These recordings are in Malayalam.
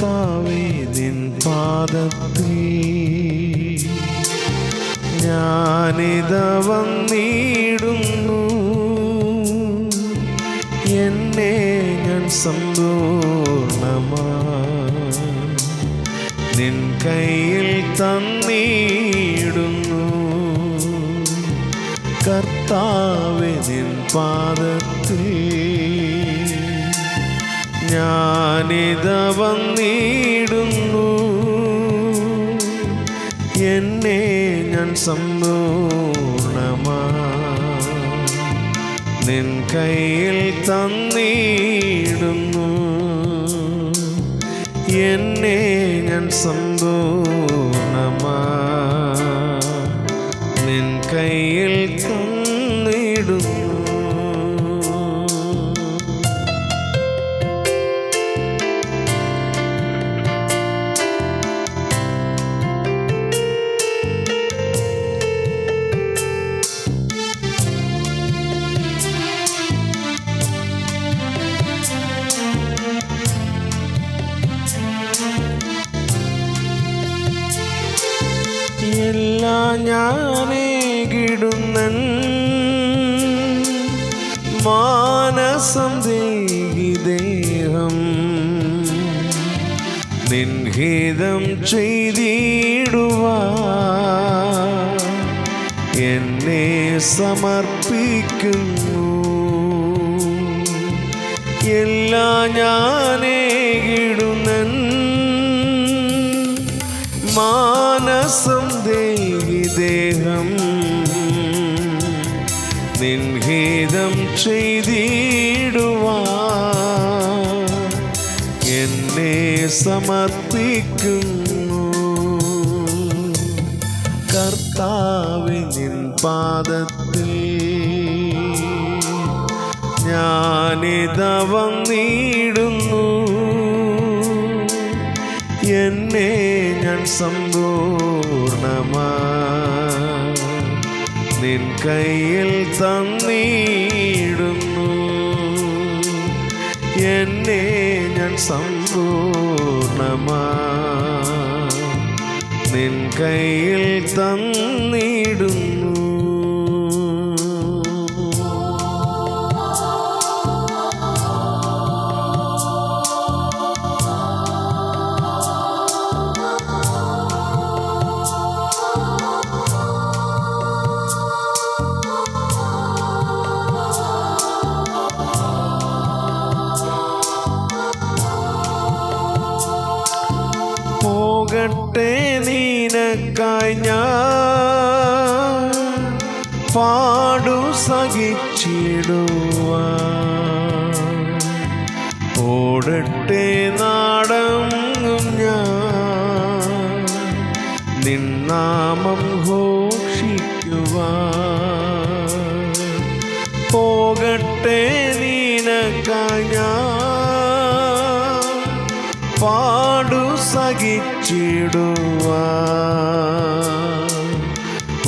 കർത്താവേ നിൻ പാദത്തിൽ. ഞാനിത വന്നിടുന്നു. എന്നെ ഞാൻ സമ്പൂർണമാ നിൻ കയ്യിൽ തന്നിടുന്നു. കർത്താവെ നിൻ പാദത്തിൽ ഞാനിത വന്നിടുന്നു എന്നെ ഞാൻ സമ്പൂർണമാ. നിൻ കയ്യിൽ തന്നിടുന്നു. എന്നെ ഞാൻ സമ്പൂർണമാ നിൻഹിതം ചെയ്തിടുവാ. എന്നെ സമർപ്പിക്കുന്നു. എല്ലാ ഞാനേകിടുന്നൻ മാനസം ദേഹി ദേഹം നിൻഹിതം ചെയ്തിടുവാ. സമർപ്പിക്കുന്നു. കർത്താവിനിൻ പാദത്തിൽ ഞാനിത വന്നിടുന്നു. എന്നെ ഞാൻ സമ്പൂർണമാ നിൻ കയ്യിൽ തന്നിടുന്നു. എന്നെ ഞാൻ സമ്പൂർണമാ നിൻ കയ്യിൽ പാടു സഹിച്ചിടുവാ ഓടട്ടെ നാടങ്ങും സഹിച്ചിടുവാ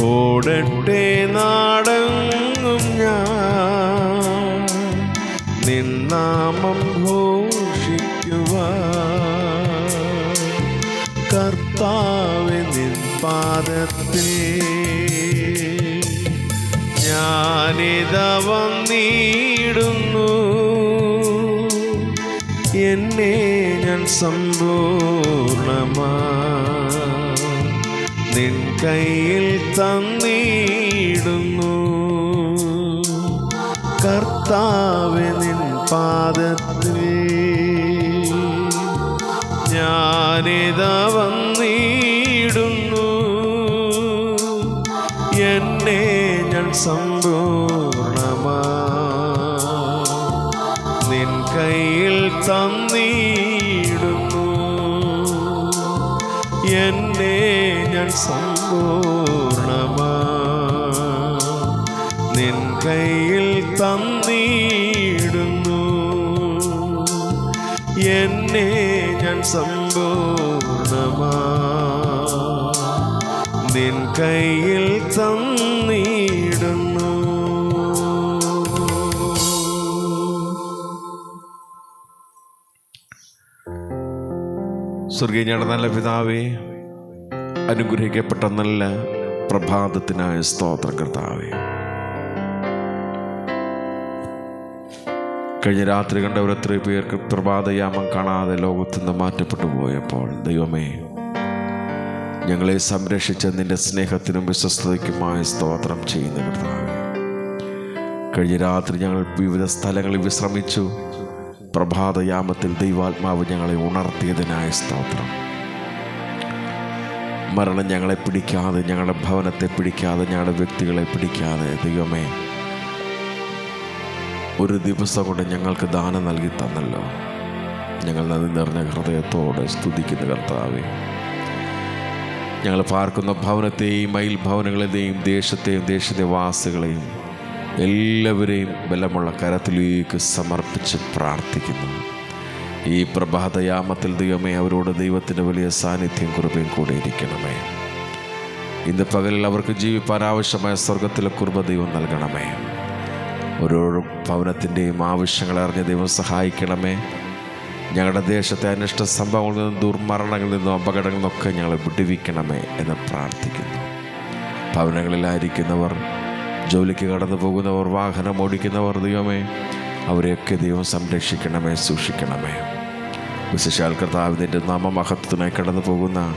ഓടട്ടെ നാടങ്ങും ഞാൻ നിന്നാമം ഘോഷിക്കുവാ കർത്താവ് നിൻ പാദത്തിൽ ഞാനിത വന്നിടുന്നു എന്നെ ഞാൻ സമ്പൂർണമാ നിൻ കയ്യിൽ തന്നിടുന്നു. കർത്താവ് നിൻ പാദത്തിൽ ഞാനിത വന്നിടുന്നു. എന്നെ ഞാൻ സമ്പൂർണമാ. നിൻ കയ്യിൽ തന്നിടുന്നു സമ്പൂർണമാ. നിൻ കയ്യിൽ തന്നിടുന്നു. എന്നെ ഞാൻ സമ്പൂർണമാ. നിൻ കയ്യിൽ തന്നിടുന്നു. സ്വർഗീയ നല്ല പിതാവേ അനുഗ്രഹിക്കപ്പെട്ട നല്ല പ്രഭാതത്തിനായ സ്തോത്രം കർത്താവേ. കഴിഞ്ഞ രാത്രി കണ്ടവർ എത്ര പേർക്ക് പ്രഭാതയാമം കാണാതെ ലോകത്തു നിന്ന് മാറ്റപ്പെട്ടു പോയപ്പോൾ ദൈവമേ ഞങ്ങളെ സംരക്ഷിച്ച നിന്റെ സ്നേഹത്തിനും വിശ്വസ്തതയ്ക്കുമായ സ്തോത്രം ചെയ്യുന്ന കർത്താവ്. കഴിഞ്ഞ രാത്രി ഞങ്ങൾ വിവിധ സ്ഥലങ്ങളിൽ വിശ്രമിച്ചു. പ്രഭാതയാമത്തിൽ ദൈവാത്മാവ് ഞങ്ങളെ ഉണർത്തിയതിനായ സ്തോത്രം. മരണം ഞങ്ങളെ പിടിക്കാതെ ഞങ്ങളുടെ ഭവനത്തെ പിടിക്കാതെ ഞങ്ങളുടെ വ്യക്തികളെ പിടിക്കാതെ. ദൈവമേ ഒരു ദിവസം കൊണ്ട് ഞങ്ങൾക്ക് ദാനം നൽകി തന്നല്ലോ. ഞങ്ങൾ നന്ദി നിറഞ്ഞ ഹൃദയത്തോടെ സ്തുതിക്കുന്ന കർത്താവേ. ഞങ്ങൾ പാർക്കുന്ന ഭവനത്തെയും മയിൽ ഭവനങ്ങളെയും ദേശത്തെയും ദേശത്തെ വാസികളെയും എല്ലാവരെയും ബലമുള്ള കരത്തിലേക്ക് സമർപ്പിച്ച് പ്രാർത്ഥിക്കുന്നു. ഈ പ്രഭാതയാമത്തിൽ ദൈവമേ അവരോട് ദൈവത്തിന്റെ വലിയ സാന്നിധ്യം കുറുപയും കൂടെ ഇരിക്കണമേ. ഇന്ന് പകലിൽ അവർക്ക് ജീവിപ്പാൻ ആവശ്യമായ സ്വർഗത്തിലെ കുർബ ദൈവം നൽകണമേ. ഓരോ ഭവനത്തിന്റെയും ആവശ്യങ്ങൾ അറിഞ്ഞ് ദൈവം സഹായിക്കണമേ. ഞങ്ങളുടെ ദേശത്തെ അനിഷ്ട സംഭവങ്ങളിൽ നിന്നും ദുർമരണങ്ങളിൽ നിന്നും അപകടങ്ങളിൽ നിന്നൊക്കെ ഞങ്ങളെ വിടുവിക്കണമേ എന്ന് പ്രാർത്ഥിക്കുന്നു. ഭവനങ്ങളിലായിരിക്കുന്നവർ ജോലിക്ക് കടന്നു പോകുന്നവർ വാഹനം ഓടിക്കുന്നവർ ദൈവമേ അവരെയൊക്കെ ദൈവം സംരക്ഷിക്കണമേ സൂക്ഷിക്കണമേ. വിശേഷാൽ കർത്താവിന്റെ നാമമഹത്വത്തിനായി കടന്നു പോകുന്ന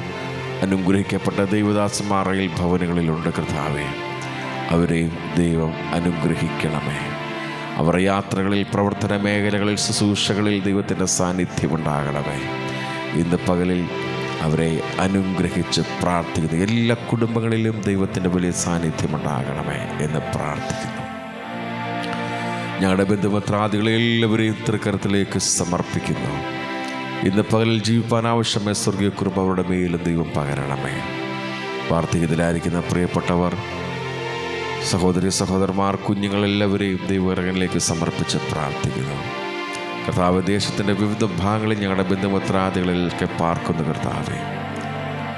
അനുഗ്രഹിക്കപ്പെട്ട ദൈവദാസന്മാറയിൽ ഭവനങ്ങളിലുണ്ട് കർത്താവേ. അവരെയും ദൈവം അനുഗ്രഹിക്കണമേ. അവർ യാത്രകളിൽ പ്രവർത്തന മേഖലകളിൽ ശുശ്രൂഷകളിൽ ദൈവത്തിന്റെ സാന്നിധ്യം ഉണ്ടാകണമേ ഇന്ന് പകലിൽ അവരെ അനുഗ്രഹിച്ച് പ്രാർത്ഥിക്കുന്നു എല്ലാ കുടുംബങ്ങളിലും ദൈവത്തിന്റെ വലിയ സാന്നിധ്യം ഉണ്ടാകണമേ എന്ന് പ്രാർത്ഥിക്കുന്നു. ഞങ്ങളുടെ ബന്ധുപത്രാദികളെ എല്ലാവരെയും തൃക്കരത്തിലേക്ക് സമർപ്പിക്കുന്നു. ഇന്ന് പകലിൽ ജീവിപ്പാൻ ആവശ്യമായ സ്വർഗീയക്കുറിപ്പ് അവരുടെ മേലും ദൈവം പകരണമേ. വാർദ്ധക്യത്തിലായിരിക്കുന്ന പ്രിയപ്പെട്ടവർ സഹോദരി സഹോദരന്മാർ കുഞ്ഞുങ്ങളെല്ലാവരെയും ദൈവകരങ്ങളിലേക്ക് സമർപ്പിച്ച് പ്രാർത്ഥിക്കുന്നു. കർത്താവ് ദേശത്തിന്റെ വിവിധ ഭാഗങ്ങളിൽ ഞങ്ങളുടെ ബന്ധുപത്രാദികളിലൊക്കെ പാർക്കുന്നു കർത്താവേ.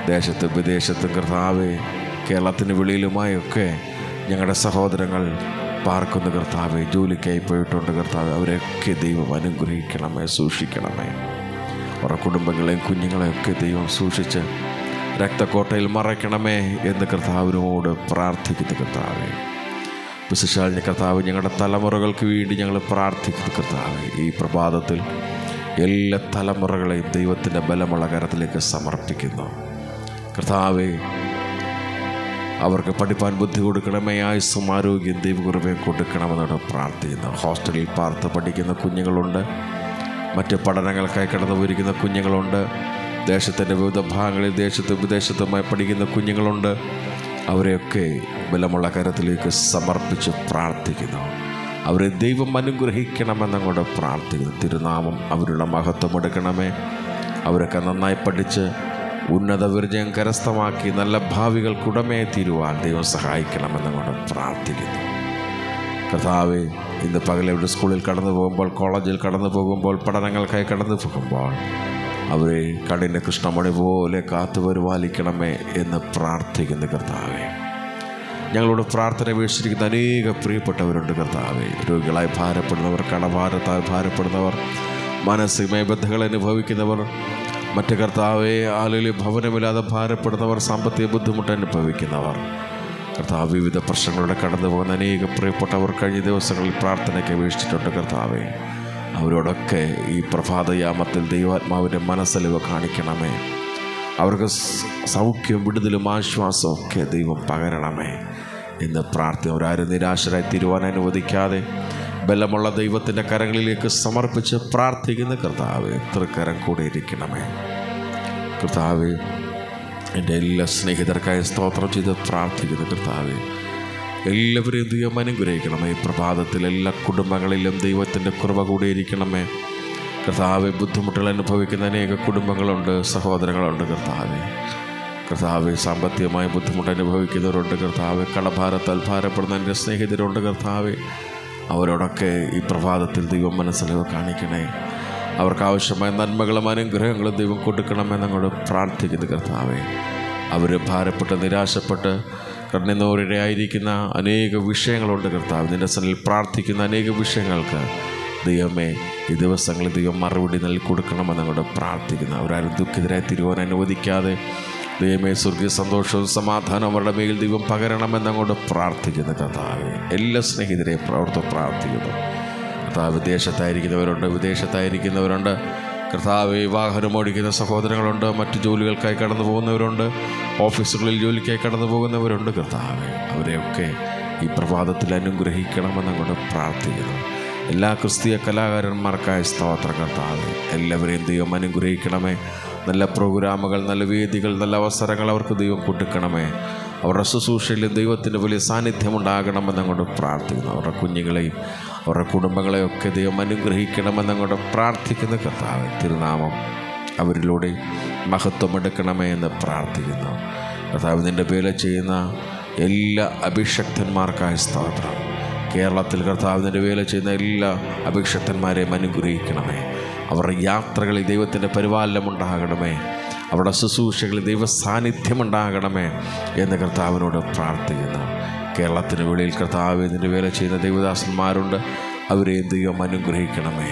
ദേശത്തും വിദേശത്തും കർത്താവേ കേരളത്തിന് വെളിയിലുമായൊക്കെ ഞങ്ങളുടെ സഹോദരങ്ങൾ പാർക്കുന്ന കർത്താവെ ജോലിക്കായി പോയിട്ടുണ്ട് കർത്താവ് അവരെയൊക്കെ ദൈവം അനുഗ്രഹിക്കണമേ സൂക്ഷിക്കണമേ. അവരുടെ കുടുംബങ്ങളെയും കുഞ്ഞുങ്ങളെയൊക്കെ ദൈവം സൂക്ഷിച്ച് രക്തക്കോട്ടയിൽ മറയ്ക്കണമേ എന്ന് കർത്താവിനോട് പ്രാർത്ഥിക്കുന്നു കർത്താവെ. വിശിഷാലിന് കർത്താവ് ഞങ്ങളുടെ തലമുറകൾക്ക് വേണ്ടി ഞങ്ങൾ പ്രാർത്ഥിക്കുന്നു കർത്താവ്. ഈ പ്രഭാതത്തിൽ എല്ലാ തലമുറകളെയും ദൈവത്തിന്റെ ബലമുള്ള കരത്തിലേക്ക് സമർപ്പിക്കുന്നു. കർത്താവെ അവർക്ക് പഠിപ്പാൻ ബുദ്ധി കൊടുക്കണമേ ആയുസ്സും ആരോഗ്യം ദൈവകുറവയും കൊടുക്കണമെന്നാണ് പ്രാർത്ഥിക്കുന്നത് ഹോസ്റ്റലിൽ പാർത്ത് പഠിക്കുന്ന കുഞ്ഞുങ്ങളുണ്ട്. മറ്റ് പഠനങ്ങൾക്കായി കടന്നു പോയിരിക്കുന്ന കുഞ്ഞുങ്ങളുണ്ട്. ദേശത്തിന്റെ വിവിധ ഭാഗങ്ങളിൽ ദേശത്തും വിദേശത്തുമായി പഠിക്കുന്ന കുഞ്ഞുങ്ങളുണ്ട്. അവരെയൊക്കെ ബലമുള്ള കരത്തിലേക്ക് സമർപ്പിച്ച് പ്രാർത്ഥിക്കുന്നു. അവരെ ദൈവം അനുഗ്രഹിക്കണമെന്നങ്ങോട്ട് പ്രാർത്ഥിക്കുന്നു. തിരുനാമം അവരുടെ മഹത്വം എടുക്കണമേ. അവരൊക്കെ നന്നായി പഠിച്ച് ഉന്നത വിർജയം കരസ്ഥമാക്കി നല്ല ഭാവികൾക്കുടമേ തീരുവാൻ ദൈവം സഹായിക്കണമെന്ന് കൊണ്ട് പ്രാർത്ഥിക്കുന്നു. കഥാവ് ഇന്ന് പകലെവിടെ സ്കൂളിൽ കടന്നു പോകുമ്പോൾ കോളേജിൽ കടന്നു പോകുമ്പോൾ പഠനങ്ങൾക്കായി കടന്നു പോകുമ്പോൾ അവരെ കണ്ണിന്റെ കൃഷ്ണമണി പോലെ കാത്തു പരിപാലിക്കണമേ എന്ന് പ്രാർത്ഥിക്കുന്നു കർത്താവെ. ഞങ്ങളോട് പ്രാർത്ഥന വീക്ഷിച്ചിരിക്കുന്ന അനേക പ്രിയപ്പെട്ടവരുണ്ട് കർത്താവെ. രോഗികളായി ഭാരപ്പെടുന്നവർ കടഭാരത്താൽ ഭാരപ്പെടുന്നവർ മാനസികമായ ബന്ധങ്ങൾ അനുഭവിക്കുന്നവർ മറ്റ് കർത്താവെ ആളുകളിൽ ഭവനമില്ലാതെ ഭാരപ്പെടുന്നവർ സാമ്പത്തിക ബുദ്ധിമുട്ട് അനുഭവിക്കുന്നവർ. കർത്താവ് വിവിധ പ്രശ്നങ്ങളുടെ കടന്നു പോകുന്ന അനേക പ്രിയപ്പെട്ടവർ കഴിഞ്ഞ ദിവസങ്ങളിൽ പ്രാർത്ഥനയ്ക്ക് വീക്ഷിച്ചിട്ടുണ്ട് കർത്താവെ. അവരോടൊക്കെ ഈ പ്രഭാതയാമത്തിൽ ദൈവാത്മാവിന്റെ മനസ്സലിവ് കാണിക്കണമേ. അവർക്ക് സൗഖ്യവും വിടുതലും ആശ്വാസവും ഒക്കെ ദൈവം പകരണമേ. എന്ന് പ്രാർത്ഥന അവരാരും നിരാശരായി തീരുവാൻ അനുവദിക്കാതെ ബലമുള്ള ദൈവത്തിന്റെ കരങ്ങളിലേക്ക് സമർപ്പിച്ച് പ്രാർത്ഥിക്കുന്ന കർത്താവ് തൃക്കരം കൂടെ ഇരിക്കണമേ. കർത്താവ് എന്റെ എല്ലാ സ്നേഹിതർക്കായി സ്തോത്രം ചെയ്ത് പ്രാർത്ഥിക്കുന്നു കർത്താവ് എല്ലാവരെയും ദൈവം അനുഗ്രഹിക്കണമേ. പ്രഭാതത്തിൽ എല്ലാ കുടുംബങ്ങളിലും ദൈവത്തിന്റെ കുറവ കൂടെ ഇരിക്കണമേ. കർത്താവ് ബുദ്ധിമുട്ടുകൾ അനുഭവിക്കുന്ന അനേക കുടുംബങ്ങളുണ്ട് സഹോദരങ്ങളുണ്ട് കർത്താവ്. കർത്താവ് സാമ്പത്തികമായ ബുദ്ധിമുട്ട് അനുഭവിക്കുന്നവരുണ്ട് കർത്താവ്. കടഭാരത്താൽ ഭാരപ്പെടുന്ന എന്റെ സ്നേഹിതരുണ്ട് കർത്താവ്. അവരോടൊക്കെ ഈ പ്രഭാതത്തിൽ ദൈവം മനസ്സിലവ് കാണിക്കണേ. അവർക്ക് ആവശ്യമായ നന്മകളും അനുഗ്രഹങ്ങളും ദൈവം കൊടുക്കണമെന്നങ്ങോട് പ്രാർത്ഥിക്കുന്നു കർത്താവേ. അവർ ഭാരപ്പെട്ട് നിരാശപ്പെട്ട് കണ്ണിനോരിടെ ആയിരിക്കുന്ന അനേക വിഷയങ്ങളുണ്ട് കർത്താവ്. നിന്റെ സ്ഥലിൽ പ്രാർത്ഥിക്കുന്ന അനേക വിഷയങ്ങൾക്ക് ദൈവമേ ഈ ദിവസങ്ങളിൽ ദൈവം മറുപടി നൽകി കൊടുക്കണമെന്ന് അങ്ങോട്ട് പ്രാർത്ഥിക്കുന്നു. അവരാരും ദുഃഖിതരായി തിരുവാൻ അനുവദിക്കാതെ ദൈവമേ സ്വർഗീയ സന്തോഷവും സമാധാനവും അവരുടെ മേൽ ദൈവം പകരണമെന്ന് അങ്ങോട്ട് പ്രാർത്ഥിക്കുന്നു കഥാവ് എല്ലാ സ്നേഹിതരെയും പ്രവർത്തം പ്രാർത്ഥിക്കുന്നു. കർത്താവ് വിദേശത്തായിരിക്കുന്നവരുണ്ട് വിദേശത്തായിരിക്കുന്നവരുണ്ട്. കർത്താവ് വിവാഹനം ഓടിക്കുന്ന സഹോദരങ്ങളുണ്ട് മറ്റു ജോലികൾക്കായി കടന്നു പോകുന്നവരുണ്ട് ഓഫീസുകളിൽ ജോലിക്കായി കടന്നു പോകുന്നവരുണ്ട് കർത്താവ്. അവരെയൊക്കെ ഈ പ്രഭാതത്തിൽ അനുഗ്രഹിക്കണമെന്ന് അങ്ങോട്ട് പ്രാർത്ഥിക്കുന്നു. എല്ലാ ക്രിസ്തീയ കലാകാരന്മാർക്കായ സ്തോത്ര കർത്താവ്. എല്ലാവരെയും ദൈവം അനുഗ്രഹിക്കണമേ. നല്ല പ്രോഗ്രാമുകൾ നല്ല വേദികൾ നല്ല അവസരങ്ങൾ അവർക്ക് ദൈവം കൊടുക്കണമേ. അവരുടെ ശുശ്രൂഷയിൽ ദൈവത്തിന്റെ വലിയ സാന്നിധ്യം ഉണ്ടാകണമെന്ന് അങ്ങോട്ട് പ്രാർത്ഥിക്കുന്നു. അവരുടെ കുഞ്ഞുങ്ങളെയും അവരുടെ കുടുംബങ്ങളെയും ഒക്കെ ദൈവം അനുഗ്രഹിക്കണമെന്ന് അങ്ങോട്ട് പ്രാർത്ഥിക്കുന്ന. കർത്താവ് തിരുനാമം അവരിലൂടെ മഹത്വം എടുക്കണമേ എന്ന് പ്രാർത്ഥിക്കുന്നു. കർത്താവ് നിന്റെ പേല ചെയ്യുന്ന എല്ലാ അഭിഷക്തന്മാർക്കായ സ്തോത്രം. കേരളത്തിൽ കർത്താവിന്റെ വേല ചെയ്യുന്ന എല്ലാ അഭിഷക്തന്മാരെയും അനുഗ്രഹിക്കണമേ. അവരുടെ യാത്രകളിൽ ദൈവത്തിന്റെ പരിപാലനം ഉണ്ടാകണമേ അവരുടെ ശുശ്രൂഷകളിൽ ദൈവ സാന്നിധ്യം ഉണ്ടാകണമേ എന്ന് കർത്താവിനോട് പ്രാർത്ഥിക്കുന്നു. കേരളത്തിന് വെളിയിൽ കർത്താവ് കർത്താവിന്റെ വേല ചെയ്യുന്ന ദൈവദാസന്മാരുണ്ട്. അവരെ ദൈവം അനുഗ്രഹിക്കണമേ.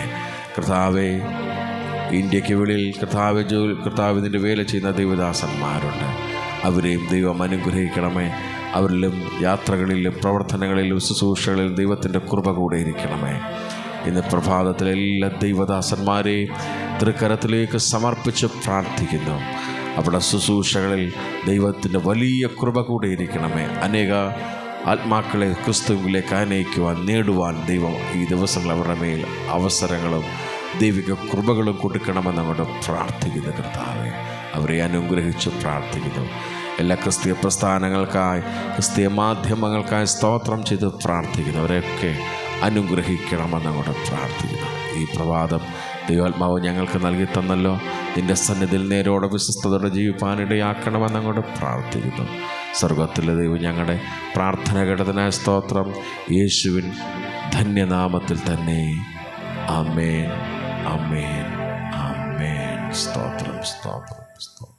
കർത്താവെ ഇന്ത്യയ്ക്ക് വെളിയിൽ കർത്താവ് ജോലി കർത്താവ് ഇതിന്റെ വേല ചെയ്യുന്ന ദൈവദാസന്മാരുണ്ട്. അവരെയും ദൈവം അനുഗ്രഹിക്കണമേ. അവരിലും യാത്രകളിലും പ്രവർത്തനങ്ങളിലും ശുശ്രൂഷകളിലും ദൈവത്തിന്റെ കൃപ കൂടെ ഇരിക്കണമേ. ഇന്ന് പ്രഭാതത്തിലെ എല്ലാ ദൈവദാസന്മാരെയും തൃക്കരത്തിലേക്ക് സമർപ്പിച്ച് പ്രാർത്ഥിക്കുന്നു. അവിടെ ശുശ്രൂഷകളിൽ ദൈവത്തിന്റെ വലിയ കൃപ കൂടെ ഇരിക്കണമേ. അനേക ആത്മാക്കളെ ക്രിസ്തുവിലേക്ക് അനയിക്കുവാൻ നേടുവാൻ ദൈവം ഈ ദിവസങ്ങൾ അവരുടെ മേൽ അവസരങ്ങളും ദൈവിക കൃപകളും കൊടുക്കണമെന്ന് അങ്ങോട്ട് പ്രാർത്ഥിക്കുന്നു കർത്താവെ. അവരെ അനുഗ്രഹിച്ച് പ്രാർത്ഥിക്കുന്നു. എല്ലാ ക്രിസ്തീയ പ്രസ്ഥാനങ്ങൾക്കായി ക്രിസ്തീയ മാധ്യമങ്ങൾക്കായി സ്തോത്രം ചെയ്ത് പ്രാർത്ഥിക്കുന്നു. അവരെയൊക്കെ അനുഗ്രഹിക്കണമെന്ന് അങ്ങോട്ട് പ്രാർത്ഥിക്കുന്നു. ഈ പ്രഭാതം ദൈവാത്മാവ് ഞങ്ങൾക്ക് നൽകി തന്നല്ലോ. നിന്റെ സന്നിധിയിൽ നേരോടെ വിശ്വസ്തയോടെ ജീവിപ്പാനിടയാക്കണമെന്ന് അങ്ങോട്ട് പ്രാർത്ഥിക്കുന്നു. സ്വർഗത്തിലെ ദൈവം ഞങ്ങളുടെ പ്രാർത്ഥന ഘടനായ സ്തോത്രം. യേശുവിൻ ധന്യനാമത്തിൽ തന്നെ. അമേൻ അമേൻ അമേൻ സ്തോത്രം സ്തോത്രം സ്തോത്രം.